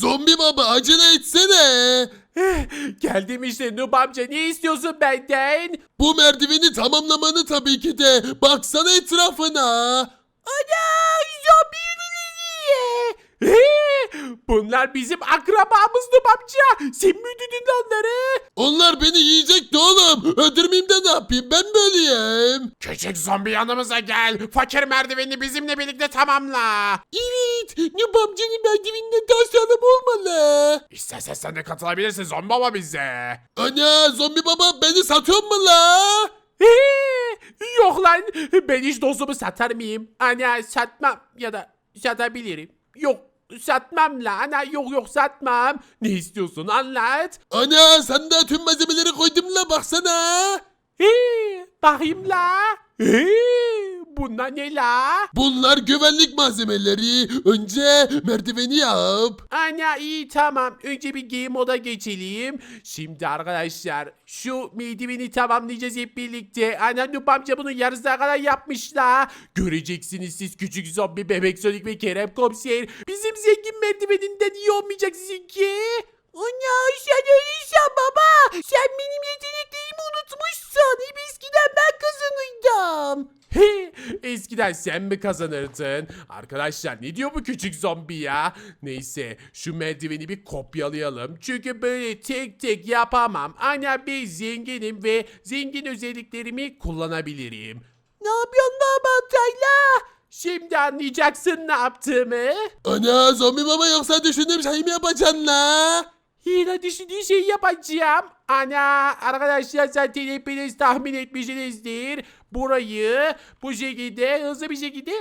Zombi baba acele etsene. Geldim işte Nub amca ne istiyorsun benden? Bu merdiveni tamamlamanı tabii ki de. Baksana etrafına. Ana zombi yürüyüyor. Bunlar bizim akrabamız Nub amca. Sen mi öldürdün onları? Onlar beni yiyecekti oğlum. Öldürmeyeyim de ne yapayım ben böyleyim. Küçük zombi yanımıza gel. Fakir merdivenini bizimle birlikte tamamla. Evet. Nub amcanın olmalı. İstersen sen de katılabilirsin zombi baba bize. Ana zombi baba beni satıyor mu la? Yok lan ben hiç dostumu satar mıyım? Ana satmam ya da satabilirim. Yok satmam la ana yok yok satmam. Ne istiyorsun anlat. Ana sen de tüm malzemeleri koydum la baksana. Hee, bakayım la. Hee, bunlar ne la? Bunlar güvenlik malzemeleri. Önce merdiveni yap. Ana iyi tamam. Önce bir game moda geçelim. Şimdi arkadaşlar şu merdiveni tamamlayacağız hep birlikte. Ana Nup amca bunun yarısına kadar yapmışlar. Göreceksiniz siz küçük zombi bebek Sonic ve Kerem komiser. Bizim zengin merdiveninden iyi olmayacak sizinki. Ana sen öyleysen baba. Sen benim yeteneklerimi unutmuşsun. Hep eskiden ben kazanıyordum. He, eskiden sen mi kazanırdın? Arkadaşlar ne diyor bu küçük zombi ya? Neyse şu merdiveni bir kopyalayalım. Çünkü böyle tek tek yapamam. Ana bir zenginim ve zengin özelliklerimi kullanabilirim. Ne yapıyorsun lan Tayla? Şimdi anlayacaksın ne yaptığımı. Ana zombi baba yoksa düşündüğüm şey mi yapacaksın la? Hile düşündüğü şeyi yapacağım. Ana arkadaşlar zaten hepiniz tahmin etmişsinizdir. Burayı bu şekilde hızlı bir şekilde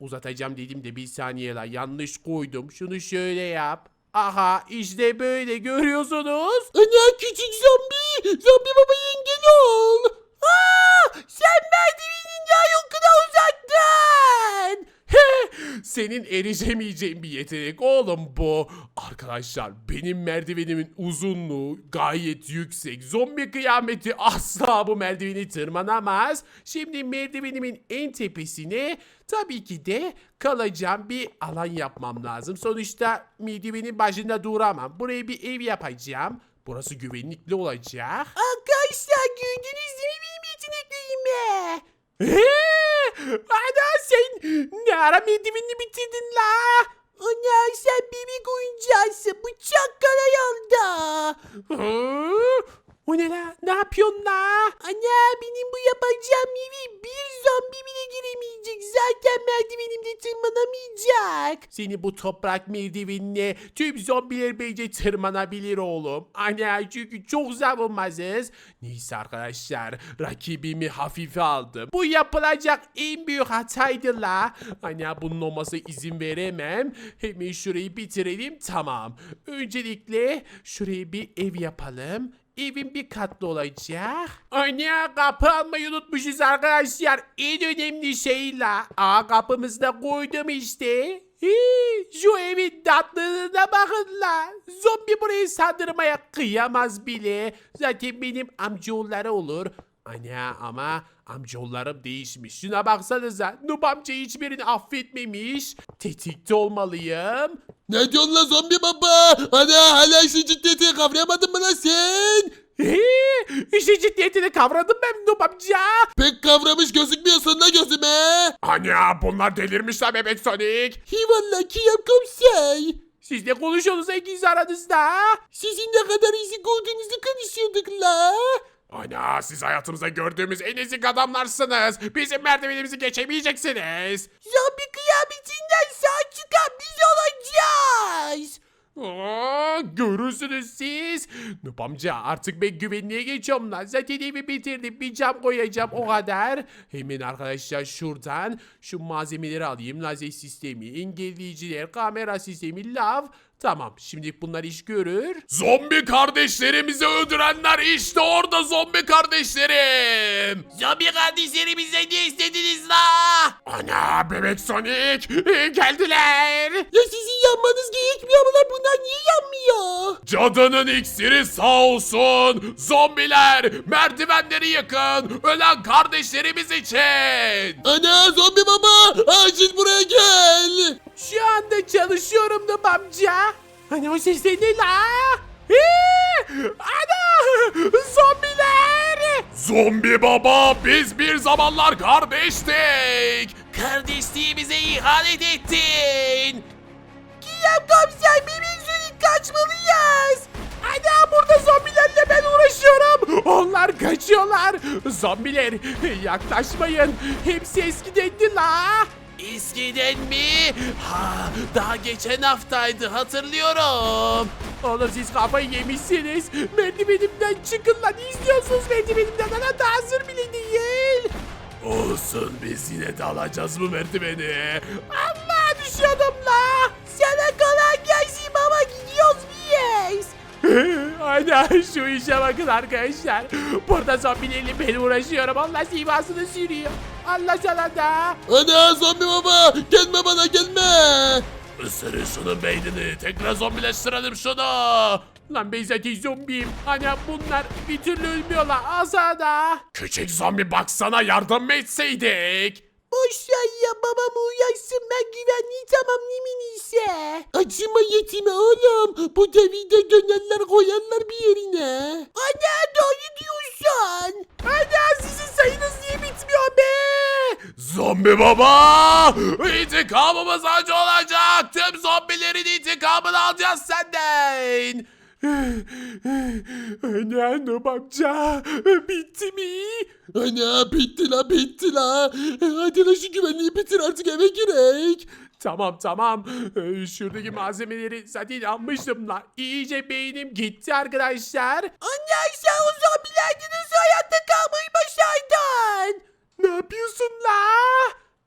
uzatacağım dedim de bir saniye la yanlış koydum. Şunu şöyle yap. Aha işte böyle görüyorsunuz. Ana küçük zombi. Zombi baba engel ol. Aa, sen merdivenin Senin erişemeyeceğin bir yetenek oğlum bu. Arkadaşlar benim merdivenimin uzunluğu gayet yüksek. Zombi kıyameti asla bu merdiveni tırmanamaz. Şimdi merdivenimin en tepesine tabii ki de kalacağım bir alan yapmam lazım. Sonuçta merdivenin başında duramam. Buraya bir ev yapacağım. Burası güvenlikli olacak. Arkadaşlar gördünüz değil mi benim yeteneklerimi? Eee, Ana sen ne ara merdivenini bitirdin la? Ana sen bebek oyuncağısın bıçak karayolda. Hı? O ne la? Ne yapıyorsun la? Ana benim bu yapacağım evi bir zombi bile giremeyecek. Zaten merdivenimde tırmanamayacak. Seni bu toprak merdivenine tüm zombiler bence tırmanabilir oğlum. Ana çünkü çok savunmasız. Neyse arkadaşlar rakibimi hafife aldım. Bu yapılacak en büyük hataydı la. Ana bunun olmasa izin veremem. Hemen şurayı bitirelim tamam. Öncelikle şuraya bir ev yapalım. Evin bir katlı olacak. Anne kapı almayı unutmuşuz arkadaşlar. En önemli şey la. Aa kapımızı da koydum işte. Hii, şu evin tatlılığına bakın la. Zombi burayı saldırmaya kıyamaz bile. Zaten benim amcaoğulları olur. Ana ama amcaoğullarım değişmiş. Şuna baksanıza. Nub amca hiçbirini affetmemiş. Tetikte olmalıyım. Ne diyorsun la zombi baba? Ana hala işin ciddiyetini kavrayamadın mı lan sen? İşin ciddiyetini kavradım ben Nub amca. Pek kavramış gözükmüyorsun la gözüme. Ana bunlar delirmişler bebek Sonic. Eyvallah ki yap komiser. Siz ne konuşuyorsunuz ikiniz aranızda? Sizin ne kadar ezik olduğunuzu konuşuyorduk la. Ana siz hayatımızda gördüğümüz en ezik adamlarsınız. Bizim merdivenimizi geçemeyeceksiniz. Zombi kıyametinden sağ çıkan biz olacağız. Aa, görürsünüz siz. Nup amca artık ben güvenliğe geçiyorum lan. Zaten evi bitirdim. Bir cam koyacağım o kadar. Hemen arkadaşlar şuradan şu malzemeleri alayım. Lazer sistemi, engelleyiciler, kamera sistemi, lav. Tamam şimdi bunlar iş görür. Zombi kardeşlerimizi öldürenler işte orada zombi kardeşlerim. Zombi kardeşlerimize ne istediniz la? Ana bebek Sonic geldiler. Ya sizin yanmanız gerekmiyor lan bunlar niye yanmıyor? Cadının iksiri sağ olsun. Zombiler merdivenleri yakın. Ölen kardeşlerimiz için. Ana zombi baba acil buraya gel. Şu anda çalışıyorum da amca. Hani o ses ne la? Hii! Ana! Zombiler! Zombi baba biz bir zamanlar kardeştik. Kardeşliğimize ihanet ettin. Kiyam komiser bebeğin sürük kaçmalıyız. Ana burada zombilerle ben uğraşıyorum. Onlar kaçıyorlar. Zombiler yaklaşmayın. Hepsi eskidendi la. Eskiden mi? Ha, daha geçen haftaydı hatırlıyorum. Oğlum siz kafayı yemişsiniz. Merdivenimden çıkın lan. İzliyorsunuz merdivenimden. Ana da hazır bile değil. Olsun biz yine de alacağız bu merdiveni. Allah düşüyordum la. Sana kolay gelsin baba gidiyoruz biz. Aynen şu işe bakın arkadaşlar. Burada zombilerle ben uğraşıyorum. Allah sivasını sürüyor. Allah sana da. Ana zombi baba gelme bana gelme. Isırın şunun beynini. Tekrar zombileştirelim şunu. Lan ben zaten zombiyim. Ana bunlar bir türlü ölmüyorlar. Asada. Küçük zombi baksana yardım mı etseydik? Boş ver ya babam uyansın ben güvenliği tamamlayayım ise. Acıma yetime oğlum. Bu devirde dönerler koyarlar bir yerine. Ana doğru diyorsun. Ana sizin sayınız niye bitmiyor be? Zombi baba! İntikamımız acı olacak. Tüm zombilerin intikamını alacağız senden. Ana Nub amca bitti mi? Ana bitti la bitti la. Hadi la şu güvenliği bitir artık eve girek. Tamam tamam. Ee, Şuradaki malzemeleri zaten almıştım la. İyice beynim gitti arkadaşlar. Anne sen o zombilerden nasıl hayatta kalmayı başardın? Ne yapıyorsun la?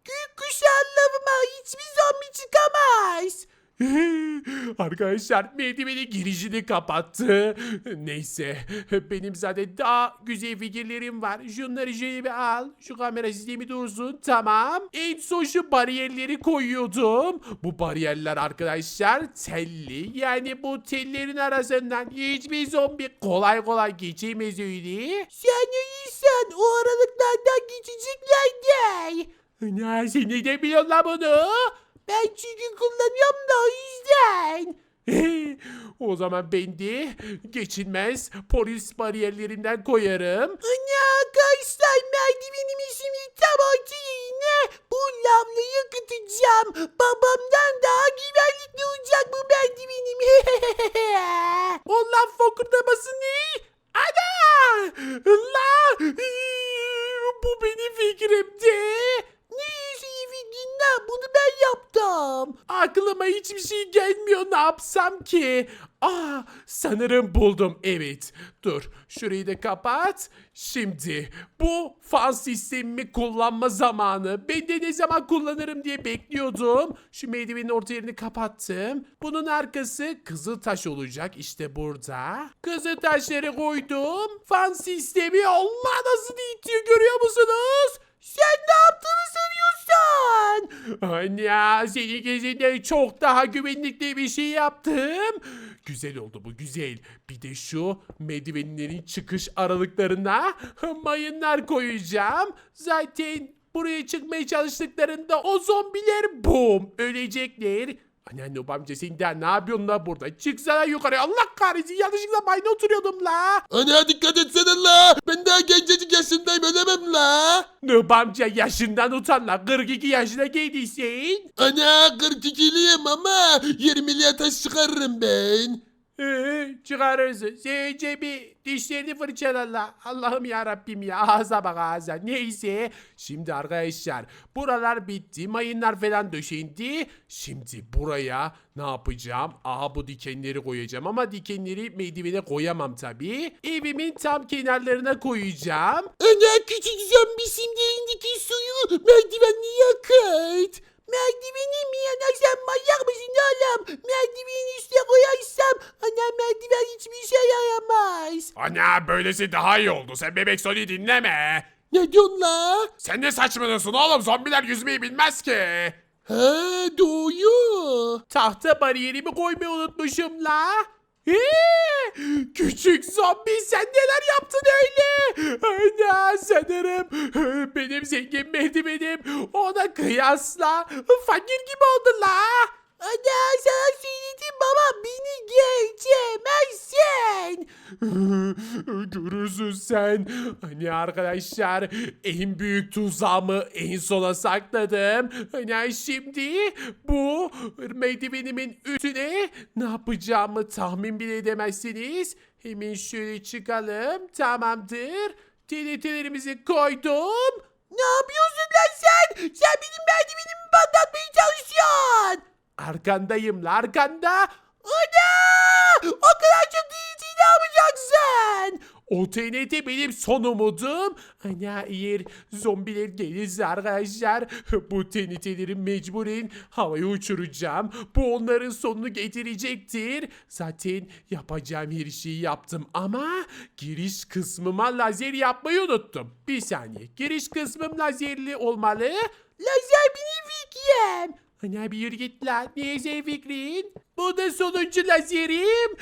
Gök kuşağın lavıma hiçbir zombi çıkamaz. Arkadaşlar merdiveni girişini kapattı. Neyse benim zaten daha güzel fikirlerim var. Şunları şöyle bir al. Şu kamera sistemi dursun. Tamam. En son şu bariyerleri koyuyordum. Bu bariyerler arkadaşlar telli. Yani bu tellerin arasından hiçbir zombi kolay kolay geçemez öyle. Sen iyisin. O aralıklardan geçecekler de. Ne sen ne biliyorsun bunu? Ben çünkü kullanıyorum da o yüzden. o zaman ben de geçilmez polis bariyerlerinden koyarım. Ana arkadaşlar merdivenim şimdi tam ortaya bu lavla yakıtacağım. Babamdan daha güvenlikli olacak bu merdivenim. o lav fokurdaması ne? Ana! La! Bu benim fikrimdi. Ne iyi fikrin lan? Bunu ben yaptım. Aklıma hiçbir şey gelmiyor. Ne yapsam ki? Aa, sanırım buldum. Evet. Dur. Şurayı da kapat. Şimdi bu fan sistemimi kullanma zamanı. Ben de ne zaman kullanırım diye bekliyordum. Şu merdivenin orta yerini kapattım. Bunun arkası kızıl taş olacak. İşte burada. Kızıl taşları koydum. Fan sistemi Allah nasıl itiyor görüyor musunuz? Anne senin gözünden çok daha güvenlikli bir şey yaptım. Güzel oldu bu güzel. Bir de şu merdivenlerin çıkış aralıklarına mayınlar koyacağım. Zaten buraya çıkmaya çalıştıklarında o zombiler bum ölecekler. Anneanne amca sen daha ne yapıyorsun la burada? Çıksana yukarı Allah kahretsin yanlışlıkla mayına oturuyordum la. Ana dikkat etsene la. Ben daha gencecik yaşındayım ölemem la. Nub amca yaşından utan la 42 yaşına giydiysen. Ana 42'liyim ama 20'liye taş çıkarırım ben. Ee, çıkarırsın. Sen önce bir dişlerini fırçala la. Allah'ım ya Rabbim ya ağza bak ağza. Neyse. Şimdi arkadaşlar buralar bitti. Mayınlar falan döşendi. Şimdi buraya ne yapacağım? Aha bu dikenleri koyacağım ama dikenleri merdivene koyamam tabii. Evimin tam kenarlarına koyacağım. Ana küçük zombi şimdi elindeki suyu merdivenli yakıt. Merdiveni mi yana sen manyak mısın oğlum? Merdivenin üstüne koyarsam ana merdiven hiçbir şey yaramaz. Ana böylesi daha iyi oldu. Sen bebek Sony dinleme. Ne diyorsun la? Sen ne saçmalıyorsun oğlum? Zombiler yüzmeyi bilmez ki. Ha doğru. Tahta bariyerimi koymayı unutmuşum la. Ee, küçük zombi sen neler yaptın öyle? Ana sanırım benim zengin merdivenim kıyasla fakir gibi oldu la. Ana sana söyledim baba beni geçemezsin. Görürsün sen. Hani arkadaşlar en büyük tuzağımı en sona sakladım. Hani şimdi bu merdivenimin üstüne ne yapacağımı tahmin bile edemezsiniz. Hemen şöyle çıkalım. Tamamdır. TNT'lerimizi koydum. Ne yapıyorsun lan sen? Sen benim merdivenimi patlatmaya çalışıyorsun. Arkandayım la arkanda. Ana! O kadar O TNT benim son umudum. Ana eğer zombiler gelirse arkadaşlar bu TNT'leri mecburen havaya uçuracağım. Bu onların sonunu getirecektir. Zaten yapacağım her şeyi yaptım ama giriş kısmıma lazer yapmayı unuttum. Bir saniye giriş kısmım lazerli olmalı. Lazer benim fikrim. Ana bir yürü git lan. Neyse fikrin. Bu da sonuncu lazerim.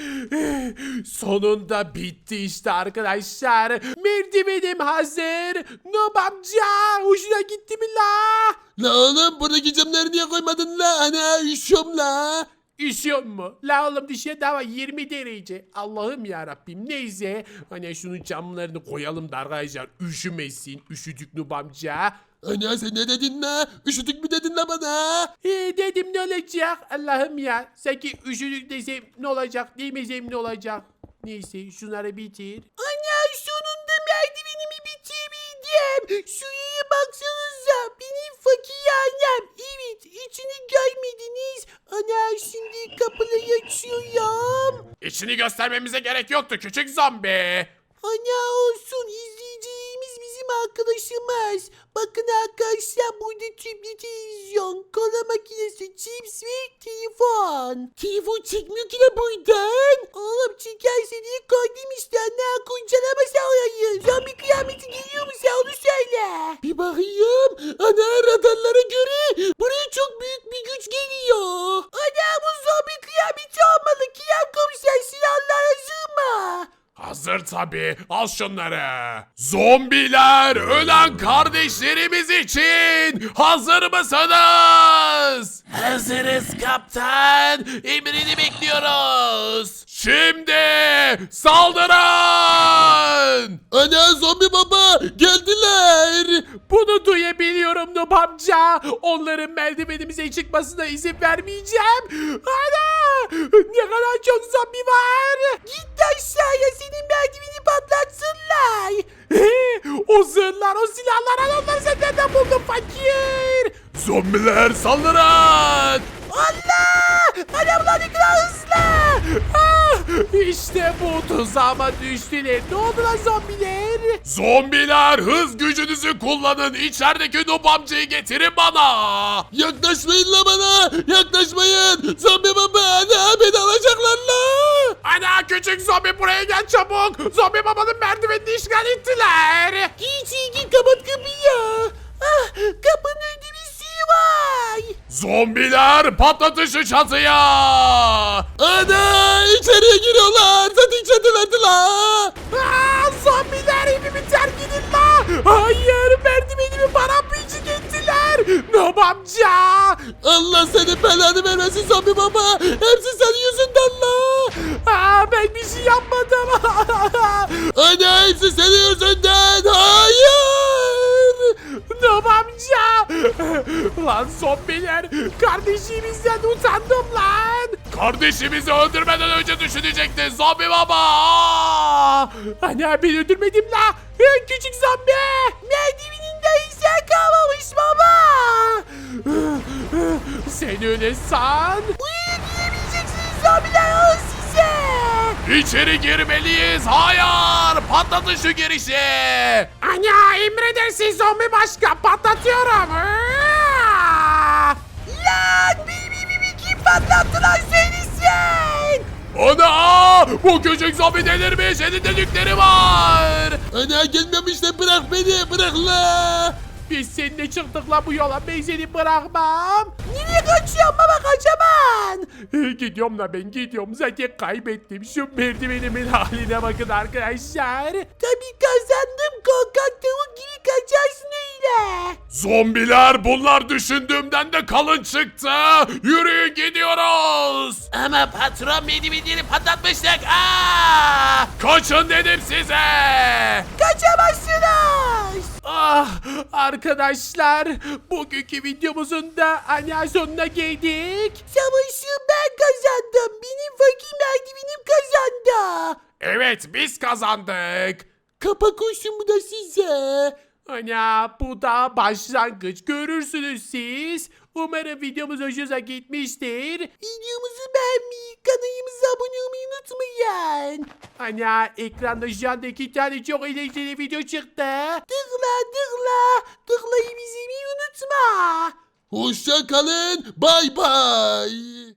Sonunda bitti işte arkadaşlar. Merdivenim hazır. Nob amca hoşuna gitti mi la? La oğlum buradaki camları niye koymadın la? Ana üşüyorum la. Üşüyor mu? La oğlum dışarıda hava 20 derece. Allah'ım ya Rabbim. Neyse. Hani şunun camlarını koyalım da arkadaşlar üşümesin. Üşüdük Nob amca. Ana sen ne dedin la? Üşüdük mü dedin la bana? He dedim ne olacak Allah'ım ya. Sanki üşüdük desem ne olacak demesem ne olacak. Neyse şunları bitir. Ana sonunda merdivenimi bitirdim. Şuraya baksanıza benim fakir annem. Evet içini görmediniz. Ana şimdi kapıları açıyorum. İçini göstermemize gerek yoktu küçük zombi. Ana olsun izleyicilerimiz bizim arkadaşımız. Bakın arkadaşlar burada tüplü televizyon, kola makinesi, cips ve telefon. Telefon çekmiyor ki la buradan. Oğlum çekerse diye koydum işte. Ana kurcalamasa orayı. Zombi kıyameti geliyor mu sen onu söyle. Bir bakayım. Ana radarlara göre buraya çok büyük bir güç geliyor. Ana bu zombi kıyameti olmalı. Kıyam komiser silahlar hazır mı? Hazır tabi al şunları. Zombiler ölen kardeşlerimiz için hazır mısınız? Hazırız kaptan. Emrini bekliyoruz. Şimdi saldırın. Ana zombi baba geldiler. Bunu duyabiliyorum Nub amca. Onların merdivenimize çıkmasına izin vermeyeceğim. Ana! Ne kadar çok zombi var. Git Zombiler saldırın! Allah! Adamlar ne kadar hızlı. Ah, işte bu tuzağıma düştüler. Ne oldu lan zombiler? Zombiler hız gücünüzü kullanın. İçerideki Nub amcayı getirin bana. Yaklaşmayın la bana. Yaklaşmayın. Zombi baba ana beni alacaklar la. Ana küçük zombi buraya gel çabuk. Zombi babanın merdivenini işgal ettiler. Git git kapat kapıyı. Ah, kapının önünde bir şey var. Zombiler patlatın şu çatıya. Ana içeriye giriyorlar. Zaten içeridelerdi la. Aa, zombiler evimi terk edin la. Hayır merdivenimi paramparçık ettiler. Nob amca. Allah senin belanı vermesin zombi baba. Hepsi senin yüzünden la. Aa, ben bir şey yapmadım. Ana hepsi senin yüzünden. Hayır. Nob amca. Lan zombiler kardeşimizden utandım lan. Kardeşimizi öldürmeden önce düşünecektin zombi baba. Ana ben öldürmedim la. Ee, Küçük zombi. Merdiveninde insan kalmamış baba. Sen öyle san. İçeri girmeliyiz. Hayır. Patlatın şu girişi. Ana emredersin zombi başkan. Patlatıyorum. Lan benim evimi kim patlattı lan söylesin. Ana bu küçük zombi delirmiş. Elinde nükleri var. Ana gelmiyorum işte bırak beni bırak la. Biz seninle çıktık la bu yola. Ben seni bırakmam. Nereye kaçıyorsun baba kaçaman. gidiyorum la ben gidiyorum. Zaten kaybettim. Şu merdivenimin haline bakın arkadaşlar. Tabii kazandım korkak tavuk gibi kaçarsın böyle? Zombiler bunlar düşündüğümden de kalın çıktı. Yürüyün gidiyoruz. Ama patron merdivenleri patlatmıştık. Aa! Kaçın dedim size. Kaçamazsınız. Ah arkadaşlar bugünkü videomuzun da ana sonuna geldik. Savaşı ben kazandım. Benim fakir merdivenim kazandı. Evet biz kazandık. Kapak olsun bu da size. Ana bu da başlangıç görürsünüz siz. Umarım videomuz hoşunuza gitmiştir. Videomuzu beğenmeyi, kanalımıza abone olmayı unutmayın. Ana ekranda şu anda iki tane çok eğlenceli video çıktı. Tıkla tıkla. Tıklayı izlemeyi unutma. Hoşça kalın. Bay bay.